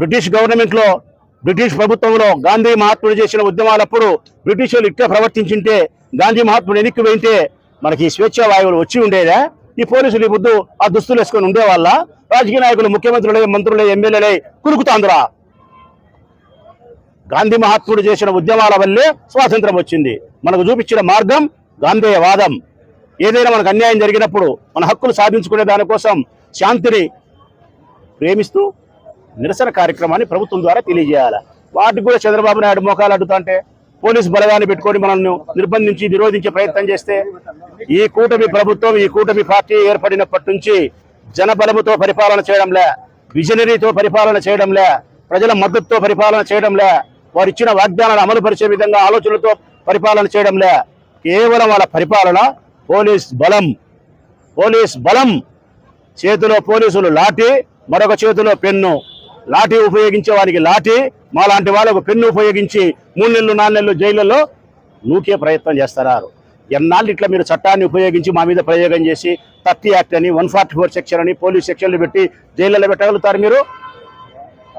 British గవర్నమెంట్లో British ప్రభుత్వంలో గాంధీ మహాత్ముడు చేసిన ఉద్యమాలప్పుడు బ్రిటిషులు ఇట్లా ప్రవర్తించింటే గాంధీ మహాత్ముడు వెనక్కి పోయింటే మనకి స్వేచ్ఛా వాయువులు వచ్చి ఉండేదా? ఈ పోలీసులు ఈ ముద్దు ఆ దుస్తులు వేసుకొని ఉండేవాళ్ళ? రాజకీయ నాయకులు ముఖ్యమంత్రులై మంత్రులై ఎమ్మెల్యేలై కురుకుతాందురా. గాంధీ మహాత్ముడు చేసిన ఉద్యమాల వల్లే స్వాతంత్రం వచ్చింది. మనకు చూపించిన మార్గం గాంధేయవాదం. ఏదైనా మనకు అన్యాయం జరిగినప్పుడు మన హక్కులు సాధించుకునే దానికోసం శాంతిని ప్రేమిస్తూ నిరసన కార్యక్రమాన్ని ప్రభుత్వం ద్వారా తెలియజేయాలి. వాటికి కూడా చంద్రబాబు నాయుడు మోకాలు అడ్డుతా పోలీస్ పోలీసు బలగాన్ని పెట్టుకొని మనల్ని నిర్బంధించి నిరోధించే ప్రయత్నం చేస్తే ఈ కూటమి ప్రభుత్వం ఈ కూటమి పార్టీ ఏర్పడినప్పటి నుంచి జనబలముతో పరిపాలన చేయడంలే విజనరీతో పరిపాలన చేయడంలే ప్రజల మద్దతుతో పరిపాలన చేయడంలే వారు ఇచ్చిన వాగ్దానాలు అమలు పరిచే విధంగా ఆలోచనలతో పరిపాలన చేయడంలే. కేవలం వాళ్ళ పరిపాలన పోలీస్ బలం పోలీస్ బలం. చేతిలో పోలీసులు లాఠీ మరొక చేతిలో పెన్ను. లాఠీ ఉపయోగించే వారికి లాఠీ మా లాంటి వాళ్ళకు పెన్ను ఉపయోగించి మూడు నెలలు నాలుగు నెలలు జైళ్ళలో నూకే ప్రయత్నం చేస్తారు. ఎన్నాళ్ళు ఇట్లా మీరు చట్టాన్ని ఉపయోగించి మా మీద ప్రయోగం చేసి థర్టీ యాక్ట్ అని వన్ ఫార్టీ ఫోర్ సెక్షన్ అని పోలీస్ సెక్షన్లు పెట్టి జైళ్ళలో పెట్టగలుగుతారు మీరు?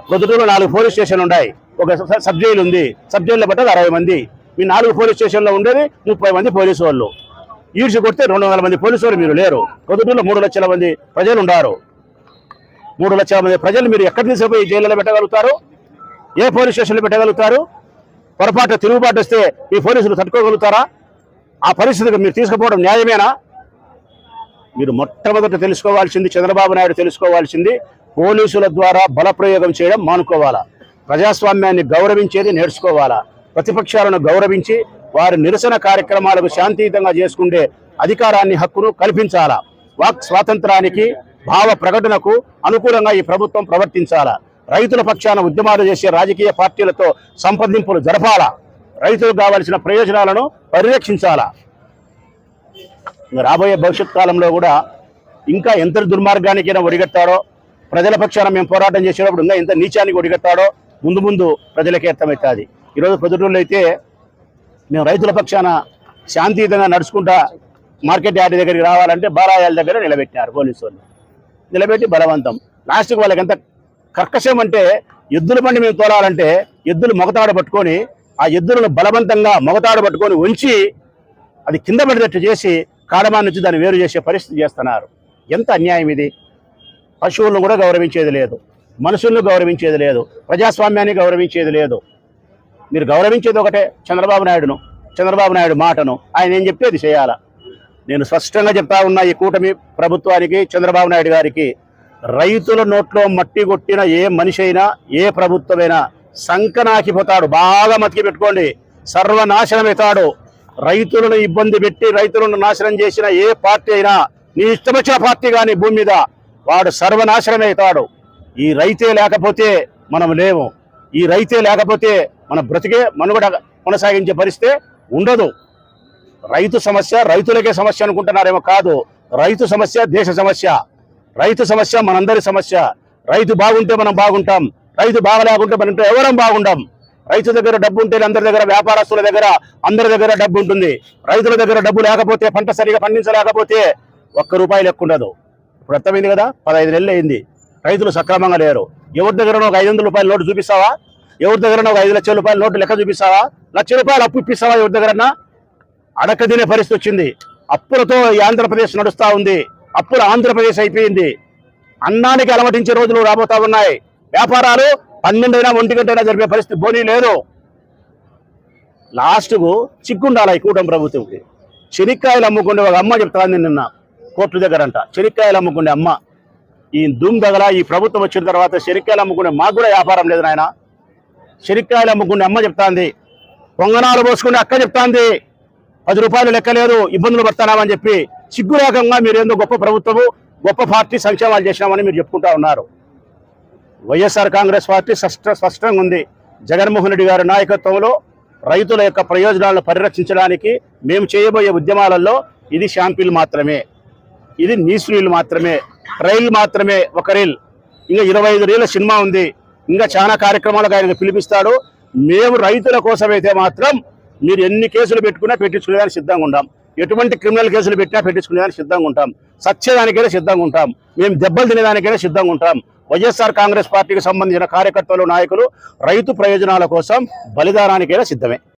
ప్రొద్దుటూరులో నాలుగు పోలీస్ స్టేషన్లు ఉన్నాయి. ఒక సబ్- జైలు ఉంది. సబ్ జైల్లో పట్టదు అరవై మంది. మీ నాలుగు పోలీస్ స్టేషన్లో ఉండేది ముప్పై మంది పోలీసు వాళ్ళు ఈడ్చి కొడితే రెండు వందల మంది పోలీసు వాళ్ళు మీరు లేరు. ప్రొద్దుటూరులో మూడు లక్షల మంది ప్రజలు ఉన్నారు మూడు లక్షల మంది ప్రజలు మీరు ఎక్కడి తీసుకుపోయి జైల్లో పెట్టగలుగుతారు? ఏ పోలీస్ స్టేషన్లో పెట్టగలుగుతారు? పొరపాటు తిరుగుబాటు వస్తే ఈ పోలీసులు తట్టుకోగలుగుతారా? ఆ పరిస్థితికి మీరు తీసుకుపోవడం న్యాయమేనా? మీరు మొట్టమొదట తెలుసుకోవాల్సింది చంద్రబాబు నాయుడు తెలుసుకోవాల్సింది పోలీసుల ద్వారా బలప్రయోగం చేయడం మానుకోవాలా. ప్రజాస్వామ్యాన్ని గౌరవించేది నేర్చుకోవాలా. ప్రతిపక్షాలను గౌరవించి వారి నిరసన కార్యక్రమాలకు శాంతియుతంగా చేసుకుంటే అధికారాన్ని హక్కును కల్పించాలా. వాక్ స్వాతంత్రానికి భావ ప్రకటనకు అనుకూలంగా ఈ ప్రభుత్వం ప్రవర్తించాలా? రైతుల పక్షాన ఉద్యమాలు చేసే రాజకీయ పార్టీలతో సంప్రదింపులు జరపాలా? రైతులకు కావాల్సిన ప్రయోజనాలను పరిరక్షించాలా? రాబోయే భవిష్యత్ కాలంలో కూడా ఇంకా ఎంత దుర్మార్గానికైనా ఒడిగట్టాడో ప్రజల పక్షాన మేము పోరాటం చేసేటప్పుడు ఇంకా ఎంత నీచానికి ఒడిగట్టాడో ముందు ముందు ప్రజలకే అర్థమవుతుంది. ఈరోజు పొద్దుటూరులో అయితే మేము రైతుల పక్షాన శాంతియుతంగా నడుచుకుంటా మార్కెట్ యార్డ్ దగ్గరికి రావాలంటే బారాయాల దగ్గర నిలబెట్టినారు పోలీసు వాళ్ళు. నిలబెట్టి బలవంతం. లాస్ట్కి వాళ్ళకి ఎంత కర్కశం అంటే ఎద్దుల బండి మేము తోలాలంటే ఎద్దులు మొగతాడు పట్టుకొని ఆ ఎద్దులను బలవంతంగా మొగతాడు పట్టుకొని ఉంచి అది కింద పడినట్టు చేసి కాడమా నుంచి దాన్ని వేరు చేసే పరిస్థితి చేస్తున్నారు. ఎంత అన్యాయం ఇది? పశువులను కూడా గౌరవించేది లేదు. మనుషులను గౌరవించేది లేదు. ప్రజాస్వామ్యాన్ని గౌరవించేది లేదు. మీరు గౌరవించేది ఒకటే చంద్రబాబు నాయుడును. చంద్రబాబు నాయుడు మాటను. ఆయన ఏం చెప్తే అది చేయాలా? నేను స్పష్టంగా చెప్తా ఉన్నా ఈ కూటమి ప్రభుత్వానికి చంద్రబాబు నాయుడు గారికి రైతుల నోట్లో మట్టి కొట్టిన ఏ మనిషి అయినా ఏ ప్రభుత్వమైనా సంకనాకిపోతాడు. బాగా మతికి పెట్టుకోండి. సర్వనాశనమవుతాడు రైతులను ఇబ్బంది పెట్టి రైతులను నాశనం చేసిన ఏ పార్టీ అయినా నీ ఇష్టం వచ్చిన పార్టీ కానీ భూమి మీద వాడు సర్వనాశనమవుతాడు ఈ రైతే లేకపోతే మనం లేము. ఈ రైతే లేకపోతే మన బ్రతికే మనుగడ కొనసాగించే పరిస్థితి ఉండదు. రైతు సమస్య రైతులకే సమస్య అనుకుంటున్నారేమో కాదు. రైతు సమస్య దేశ సమస్య. రైతు సమస్య మనందరి సమస్య. రైతు బాగుంటే మనం బాగుంటాం. రైతు బాగలేకుంటే మనం ఎవరం బాగుంటాం రైతు దగ్గర డబ్బు ఉంటే అందరి దగ్గర వ్యాపారస్తుల దగ్గర అందరి దగ్గర డబ్బు ఉంటుంది. రైతుల దగ్గర డబ్బు లేకపోతే పంట సరిగా పండించలేకపోతే ఒక్క రూపాయి లెక్కుండదు ఇప్పుడు అర్థమైంది కదా? పదహైదు నెలలు అయింది. రైతులు సక్రమంగా లేరు. ఎవరి దగ్గర ఒక ఐదు వందల రూపాయల నోటు చూపిస్తావా? ఎవరి దగ్గర ఒక ఐదు లక్షల రూపాయల నోటు లెక్క చూపిస్తావా? లక్ష రూపాయలు అప్పు ఇప్పిస్తావా ఎవరి దగ్గరన్నా? అడకదినే పరిస్థితి వచ్చింది. అప్పులతో ఈ ఆంధ్రప్రదేశ్ నడుస్తూ ఉంది. అప్పులు ఆంధ్రప్రదేశ్ అయిపోయింది. అన్నానికి అలమటించే రోజులు రాబోతా ఉన్నాయి. వ్యాపారాలు పన్నెండైనా ఒంటి గంటైనా జరిపే పరిస్థితి బోనీ లేదు. లాస్ట్కు చిక్కుండాలి ఈ కూటమి ప్రభుత్వంకి? చెనిక్కాయలు అమ్ముకుండే ఒక అమ్మ చెప్తాంది నిన్న కోర్టు దగ్గర అంట చెనిక్కాయలు అమ్ముకునే అమ్మ. ఈ దుమ్ దగల ఈ ప్రభుత్వం వచ్చిన తర్వాత చెనిక్కాయలు అమ్ముకునే మాకు కూడా వ్యాపారం లేదు నాయన. చెనిక్కాయలు అమ్ముకునే అమ్మ చెప్తాంది పొంగనాలు పోసుకునే అక్క చెప్తాంది పది రూపాయలు లెక్కలేదు ఇబ్బందులు పడతానామని చెప్పి సిగ్గులేకంగా మీరు ఏందో గొప్ప ప్రభుత్వము గొప్ప పార్టీ సంక్షేమాలు చేసినామని మీరు చెప్పుకుంటా ఉన్నారు. వైఎస్ఆర్ కాంగ్రెస్ పార్టీ స్పష్ట స్పష్టంగా ఉంది. జగన్మోహన్ రెడ్డి గారి నాయకత్వంలో రైతుల యొక్క ప్రయోజనాలను పరిరక్షించడానికి మేము చేయబోయే ఉద్యమాలలో ఇది షాంపిల్ మాత్రమే. ఇది నీసు రీల్ మాత్రమే. ట్రైల్ మాత్రమే. ఒక రీల్. ఇంకా ఇరవై ఐదు రీల సినిమా ఉంది. ఇంకా చాలా కార్యక్రమాలకు ఆయన పిలిపిస్తాడు. మేము రైతుల కోసమైతే మాత్రం మీరు ఎన్ని కేసులు పెట్టుకున్నా పెట్టించుకునేదానికి సిద్ధంగా ఉంటాం. ఎటువంటి క్రిమినల్ కేసులు పెట్టినా పెట్టించుకునేదానికి సిద్ధంగా ఉంటాం. సత్యదానికైనా సిద్ధంగా ఉంటాం. మేము దెబ్బలు తినేదానికైనా సిద్ధంగా ఉంటాం. వైఎస్ఆర్ కాంగ్రెస్ పార్టీకి సంబంధించిన కార్యకర్తలు నాయకులు రైతు ప్రయోజనాల కోసం బలిదానానికైనా సిద్ధమే.